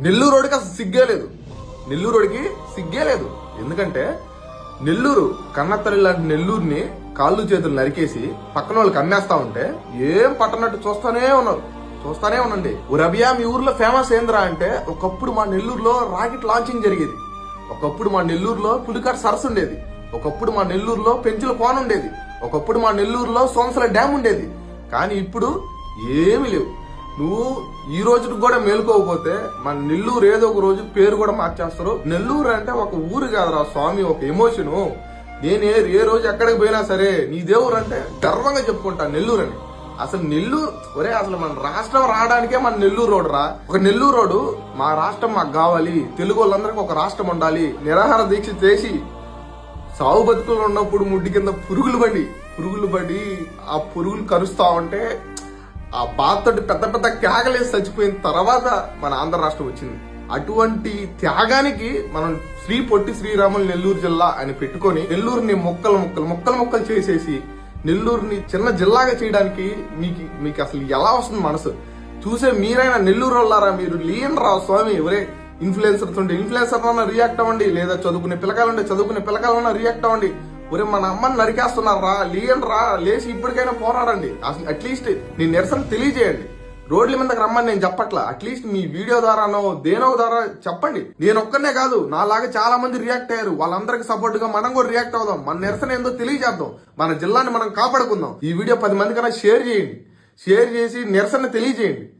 నెల్లూరోడికి అసలు సిగ్గే లేదు. నెల్లూరు రోడ్కి సిగ్గే లేదు. ఎందుకంటే నెల్లూరు కన్నతల్లి లాంటి నెల్లూరుని కాళ్ళు చేతులు నరికేసి పక్కన వాళ్ళకి అమ్మేస్తా ఉంటే ఏం పట్టనట్టు చూస్తానే ఉన్నారు. చూస్తానే ఉండండి. రబియా మీ ఊర్లో ఫేమస్ ఏందిరా అంటే ఒకప్పుడు మా నెల్లూరులో రాకెట్ లాంచింగ్ జరిగేది. ఒకప్పుడు మా నెల్లూరులో పులికాట్ సరస్సు ఉండేది. ఒకప్పుడు మా నెల్లూరులో పెంచుల కోన ఉండేది. ఒకప్పుడు మా నెల్లూరులో సోమసల డ్యామ్ ఉండేది. కానీ ఇప్పుడు ఏమీ లేవు. నువ్వు ఈ రోజుకి కూడా మేలుకోకపోతే మన నెల్లూరు ఏదో ఒక రోజు పేరు కూడా మార్చేస్తారు. నెల్లూరు అంటే ఒక ఊరు కాదురా స్వామి ఒక ఎమోషను నేను ఏ రోజు ఎక్కడికి పోయినా సరే నీ దేవుడు అంటే గర్వంగా చెప్పుకుంటా నెల్లూరు అని అసలు నెల్లూరు ఒరే అసలు మన రాష్ట్రం రావడానికే మన నెల్లూరు రోడ్ రా ఒక నెల్లూరు రోడ్డు మా రాష్ట్రం మాకు కావాలి. తెలుగు వాళ్ళందరికీ ఒక రాష్ట్రం ఉండాలి. నిరాహార దీక్ష చేసి సాగు బతుకులు ఉన్నప్పుడు ముడ్డి కింద పురుగులు పడి పురుగులు పడి ఆ పురుగులు కరుస్తా ఉంటే ఆ బాధతోటి పెద్ద పెద్ద కేకలేసి చచ్చిపోయిన తర్వాత మన ఆంధ్ర రాష్ట్రం వచ్చింది. అటువంటి త్యాగానికి మనం శ్రీ పొట్టి శ్రీరాములు నెల్లూరు జిల్లా అని పెట్టుకొని నెల్లూరుని మొక్కలు మొక్కలు మొక్కలు మొక్కలు చేసేసి నెల్లూరుని చిన్న జిల్లాగా చేయడానికి మీకు మీకు అసలు ఎలా వస్తుంది మనసు? చూసే మీరైనా నెల్లూరు వాళ్ళారా? మీరు లీనరా స్వామి ఎవరే? ఇన్ఫ్లుయెన్సర్స్ ఉంటే ఇన్ఫ్లుయెన్సర్ అన్న రియాక్ట్ అవ్వండి. లేదా చదువుకునే పిల్లకాయలు ఉంటే చదువుకునే పిల్లకాయలన్నా రియాక్ట్ అవ్వండి. ఒరే మన అమ్మని నరికేస్తున్నారా లీయన్ రా లేచి ఇప్పటికైనా పోరాడండి. అసలు అట్లీస్ట్ నీ నిరసన తెలియజేయండి. రోడ్ల మీదకి రమ్మని నేను చెప్పట్లా. అట్లీస్ట్ మీ వీడియో ద్వారానో దేనో ద్వారా చెప్పండి. నేను ఒక్కనే కాదు నాలాగా చాలా మంది రియాక్ట్ అయ్యారు. వాళ్ళందరికి సపోర్ట్గా మనం కూడా రియాక్ట్ అవుదాం. మన నిరసన ఏందో తెలియజేద్దాం. మన జిల్లాని మనం కాపాడుకుందాం. ఈ వీడియో పది మంది కన్నా షేర్ చేయండి. షేర్ చేసి నిరసన తెలియజేయండి.